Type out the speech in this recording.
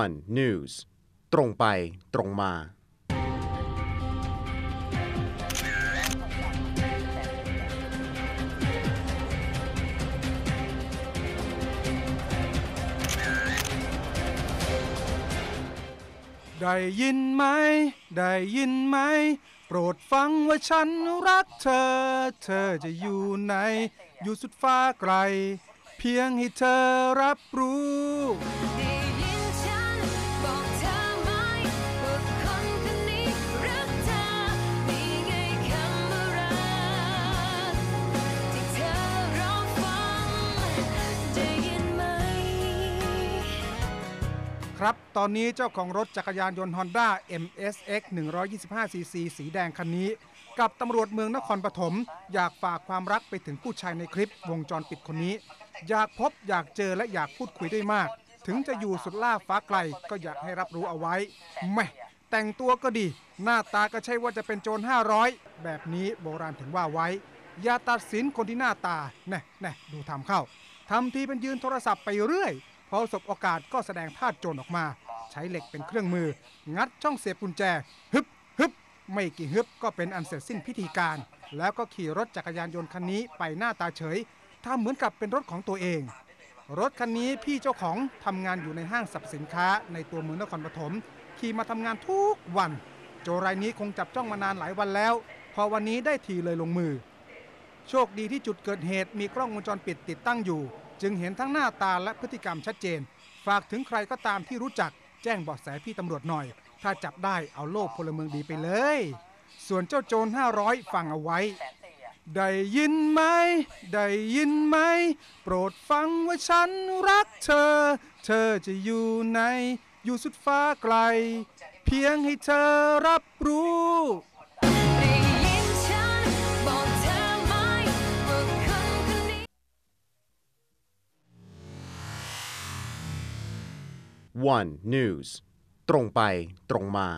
one news ตรงไปตรงมา ได้ยินไหม ได้ยินไหม โปรดฟังว่าฉันรักเธอ เธอจะอยู่ไหน อยู่สุดฟ้าไกล เพียงให้เธอรับรู้ ครับ ตอนนี้เจ้าของรถจักรยานยนต์ Honda MSX 125cc สีแดงคันนี้ กับตำรวจเมืองนครปฐมอยากฝากความรักไปถึงผู้ชายในคลิปวงจรปิดคนนี้ อยากพบอยากเจอและอยากพูดคุยได้มาก ถึงจะอยู่สุดล่าฟ้าไกลก็อยากให้รับรู้เอาไว้แหม่แต่งตัวก็ดี หน้าตาก็ใช่ว่าจะเป็นโจร500 แบบนี้โบราณถึงว่าไว้ อย่าตัดสินคนที่หน้าตาแน่แน่ดูทำเข้าทำทีเป็นยืนโทรศัพท์ไปเรื่อย พอสบโอกาสก็แสดงท่าโจรออกมา ใช้เหล็กเป็นเครื่องมือ งัดช่องเสียบกุญแจ ฮึบฮึบไม่กี่ฮึบก็เป็นอันเสร็จสิ้นพิธีการ แล้วก็ขี่รถจักรยานยนต์คันนี้ไปหน้าตาเฉยทำเหมือนกับเป็นรถของตัวเอง รถคันนี้พี่เจ้าของทำงานอยู่ในห้างสรรพสินค้าในตัวเมืองนครปฐมขี่มาทำงานทุกวัน โจรรายนี้คงจับจ้องมานานหลายวันแล้ว พอวันนี้ได้ทีเลยลงมือ โชคดีที่จุดเกิดเหตุมีกล้องวงจรปิดติดตั้งอยู่ จึงเห็นทั้งหน้าตาและพฤติกรรมชัดเจน ฝากถึงใครก็ตามที่รู้จักแจ้งเบาะแสพี่ตำรวจหน่อย ถ้าจับได้เอาโล่พลเมืองดีไปเลย ส่วนเจ้าโจร500 ฟังเอาไว้ ได้ยินไหม ได้ยินไหม โปรดฟังว่าฉันรักเธอ เธอจะอยู่ไหนอยู่สุดฟ้าไกล เพียงให้เธอรับรู้ one news ตรงไปตรงมา